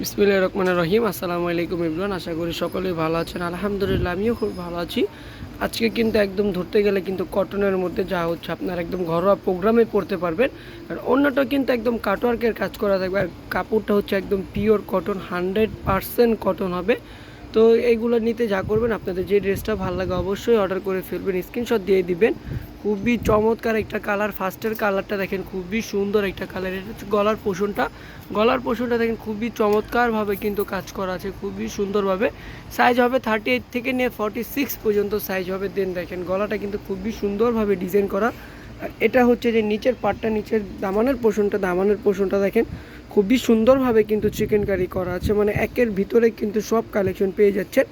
বিসমিল্লাহ রহমান রহিম। আসসালামু আলাইকুম ইবরান, আশা করি সকলেই ভালো আছেন। আলহামদুলিল্লাহ, আমিও খুব ভালো আছি। আজকে কিন্তু একদম ধরতে গেলে কিন্তু কটনের মধ্যে যা হচ্ছে, আপনার একদম ঘরোয়া প্রোগ্রামে পড়তে পারবেন। আর অন্যটা কিন্তু একদম কাটওয়ার্কের কাজ করা থাকবে। আর কাপড়টা হচ্ছে একদম pure cotton hundred percent cotton হবে। তো এইগুলো নিতে যা করবেন, আপনাদের যে ড্রেসটা ভালো লাগে অবশ্যই অর্ডার করে ফেলবেন স্ক্রিনশট দিয়ে দিবেন। খুবই চমৎকার একটা কালার ফার্স্টের কালারটা দেখেন, খুবই সুন্দর একটা কালার এটা হচ্ছে গলার পোষণটা। গলার পোষণটা দেখেন, খুবই চমৎকারভাবে কিন্তু কাজ করা আছে, খুবই সুন্দরভাবে। সাইজ হবে থার্টি এইট থেকে নিয়ে ফর্টি সিক্স পর্যন্ত সাইজ হবে। দেন দেখেন, গলাটা কিন্তু খুবই সুন্দরভাবে ডিজাইন করা। আর এটা হচ্ছে যে নিচের পাটটা নিচের দামানের পোষণটা দামানের পোষণটা দেখেন খুবই সুন্দরভাবে কিন্তু চিকেন কারি করা আছে। মানে একের ভিতরে কিন্তু সব কালেকশন পেয়ে যাচ্ছেন।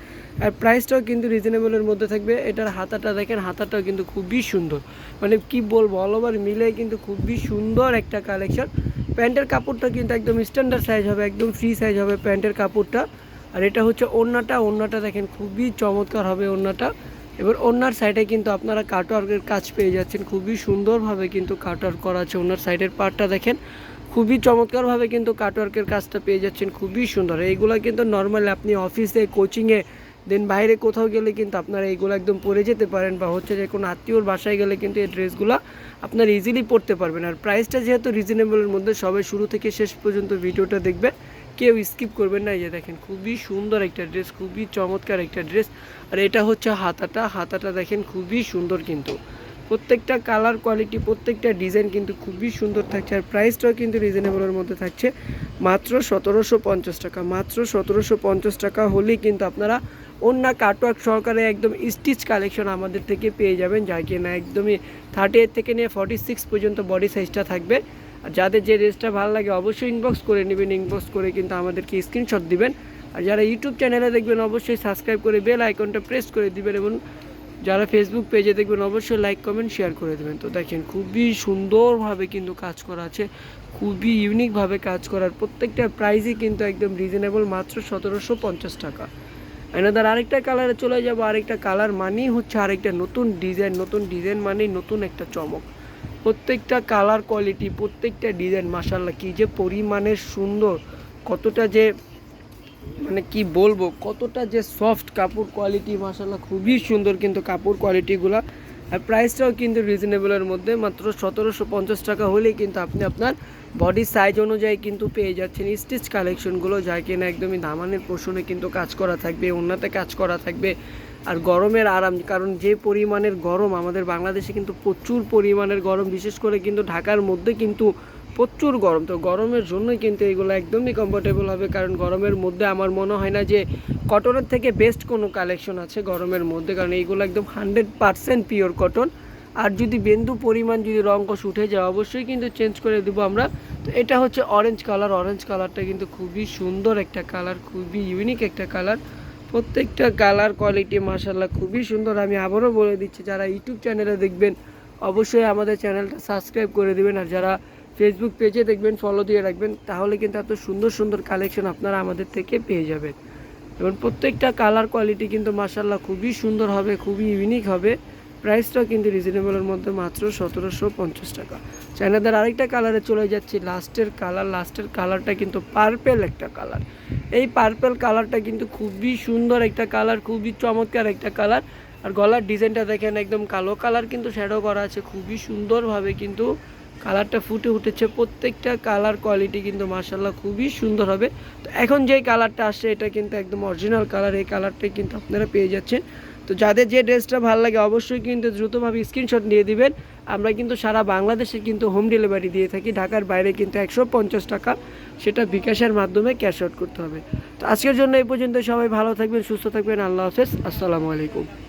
আর প্রাইসটাও কিন্তু রিজনেবলের মধ্যে থাকবে। এটার হাতাটা দেখেন, হাতাটাও কিন্তু খুবই সুন্দর। মানে কি বলব অল ওভার মিলে কিন্তু খুবই সুন্দর একটা কালেকশন প্যান্টের কাপড়টা কিন্তু একদম স্ট্যান্ডার্ড সাইজ হবে, একদম ফ্রি সাইজ হবে প্যান্টের কাপড়টা। আর এটা হচ্ছে ওড়নাটা। ওড়নাটা দেখেন, খুবই চমৎকার হবে ওড়নাটা। এবার ওনার সাইডে কিন্তু আপনারা কাটওয়ার্কের কাজ পেয়ে যাচ্ছেন। খুবই সুন্দরভাবে কিন্তু কাটওয়ার্ক করা আছে ওনার সাইডের পার্টটা দেখেন। খুবই চমৎকারভাবে কিন্তু কাটওয়ার্কের কাজটা পেয়ে যাচ্ছেন, খুবই সুন্দর। এইগুলো কিন্তু নর্মালি আপনি অফিসে কোচিংয়ে দেন বাইরে কোথাও গেলে কিন্তু আপনারা এইগুলো একদম পরে যেতে পারেন বা হচ্ছে যে কোনো আত্মীয়র বাসায় গেলে কিন্তু এই ড্রেসগুলো আপনারা ইজিলি পরতে পারবেন। আর প্রাইসটা যেহেতু রিজনেবলের মধ্যে, সবাই শুরু থেকে শেষ পর্যন্ত ভিডিওটা দেখবেন কেউ স্কিপ করবেন না, এই যে দেখেন, খুবই সুন্দর একটা ড্রেস খুবই চমৎকার একটা ড্রেস আর এটা হচ্ছে হাতাটা হাতাটা দেখেন খুবই সুন্দর কিন্তু। প্রত্যেকটা কালার কোয়ালিটি প্রত্যেকটা ডিজাইন কিন্তু খুবই সুন্দর থাকছে আর প্রাইসটাও কিন্তু রিজনেবলের মধ্যে থাকছে। মাত্র সতেরোশো পঞ্চাশ টাকা, মাত্র সতেরোশো পঞ্চাশ টাকা হলেই কিন্তু আপনারা অন্য কাটওয়ার্ক সহকারে একদম স্টিচ কালেকশন আমাদের থেকে পেয়ে যাবেন যা কিনা একদমই থার্টি এইট থেকে নিয়ে ফর্টি সিক্স পর্যন্ত বডি সাইজটা থাকবে। আর যাদের যে ড্রেসটা ভালো লাগে অবশ্যই ইনবক্স করে নেবেন ইনবক্স করে কিন্তু আমাদেরকে স্ক্রিনশট দিবেন। আর যারা ইউটিউব চ্যানেলে দেখবেন, অবশ্যই সাবস্ক্রাইব করে বেল আইকনটা প্রেস করে দিবেন এবং যারা ফেসবুক পেজে দেখবেন, অবশ্যই লাইক কমেন্ট শেয়ার করে দেবেন। তো দেখেন, খুবই সুন্দরভাবে কিন্তু কাজ করা আছে, খুবই ইউনিকভাবে কাজ করার প্রত্যেকটা প্রাইসই কিন্তু একদম রিজনেবল মাত্র সতেরোশো পঞ্চাশ টাকা। এনাদার আরেকটা কালারে চলে যাব, আরেকটা কালার মানেই হচ্ছে আরেকটা নতুন ডিজাইন নতুন ডিজাইন মানেই নতুন একটা চমক। প্রত্যেকটা কালার কোয়ালিটি প্রত্যেকটা ডিজাইন মাসাল্লাহ কী যে পরিমাণের সুন্দর, কতটা যে মানে কি বলব, কতটা যে সফট কাপড় কোয়ালিটি মাসাল্লাহ খুবই সুন্দর কিন্তু কাপড় কোয়ালিটিগুলো আর প্রাইসটাও কিন্তু রিজনেবলের মধ্যে, মাত্র সতেরোশো পঞ্চাশ টাকা হলেই কিন্তু আপনি আপনার বডি সাইজ অনুযায়ী কিন্তু পেয়ে যাচ্ছেন। স্টিচ কালেকশনগুলো যা কিনা একদমই দামানের পোষণে কিন্তু কাজ করা থাকবে অন্যতে কাজ করা থাকবে। আর গরমের আরাম, কারণ যে পরিমাণের গরম আমাদের বাংলাদেশে কিন্তু প্রচুর পরিমাণের গরম, বিশেষ করে কিন্তু ঢাকার মধ্যে কিন্তু প্রচুর গরম। তো গরমের জন্যই কিন্তু এগুলো একদমই কমফোর্টেবল হবে, কারণ গরমের মধ্যে আমার মনে হয় না যে কটনের থেকে বেস্ট কোনো কালেকশন আছে গরমের মধ্যে, কারণ এইগুলো একদম হান্ড্রেড পারসেন্ট পিওর কটন আর যদি বিন্দু পরিমাণ যদি রঙ্কশ উঠে যায়, অবশ্যই কিন্তু চেঞ্জ করে দেবো আমরা। তো এটা হচ্ছে অরেঞ্জ কালার অরেঞ্জ কালারটা কিন্তু খুবই সুন্দর একটা কালার খুবই ইউনিক একটা কালার প্রত্যেকটা কালার কোয়ালিটি মাসাল্লাহ খুবই সুন্দর। আমি আবারও বলে দিচ্ছি, যারা ইউটিউব চ্যানেলে দেখবেন, অবশ্যই আমাদের চ্যানেলটা সাবস্ক্রাইব করে দেবেন। আর যারা ফেসবুক পেজে দেখবেন ফলো দিয়ে রাখবেন, তাহলে কিন্তু এত সুন্দর সুন্দর কালেকশন আপনারা আমাদের থেকে পেয়ে যাবেন। এবং প্রত্যেকটা কালার কোয়ালিটি কিন্তু মাসাল্লাহ খুবই সুন্দর হবে, খুবই ইউনিক হবে। প্রাইসটাও কিন্তু রিজনেবলের মধ্যে মাত্র সতেরোশো পঞ্চাশ টাকা। চায়নাদের আরেকটা কালারে চলে যাচ্ছি লাস্টের কালার লাস্টের কালারটা কিন্তু পার্পেল একটা কালার এই পার্পেল কালারটা কিন্তু খুবই সুন্দর একটা কালার খুবই চমৎকার একটা কালার আর গলার ডিজাইনটা দেখেন, একদম কালো কালার কিন্তু শ্যাডো করা আছে, খুবই সুন্দরভাবে কিন্তু কালারটা ফুটে উঠেছে। প্রত্যেকটা কালার কোয়ালিটি কিন্তু মার্শাল্লাহ খুবই সুন্দর হবে। তো এখন যে কালারটা আসছে, এটা কিন্তু একদম অরিজিনাল কালার এই কালারটাই কিন্তু আপনারা পেয়ে যাচ্ছেন। তো যাদের যে ড্রেসটা ভালো লাগে, অবশ্যই কিন্তু দ্রুতভাবে স্ক্রিনশট নিয়ে দিবেন। আমরা কিন্তু সারা বাংলাদেশে কিন্তু হোম ডেলিভারি দিয়ে থাকি। ঢাকার বাইরে কিন্তু একশো পঞ্চাশ টাকা সেটা বিকাশের মাধ্যমে ক্যাশ আউট করতে হবে। তো আজকের জন্য এই পর্যন্ত সবাই ভালো থাকবেন, সুস্থ থাকবেন। আল্লাহ হাফেজ। আসসালামু আলাইকুম।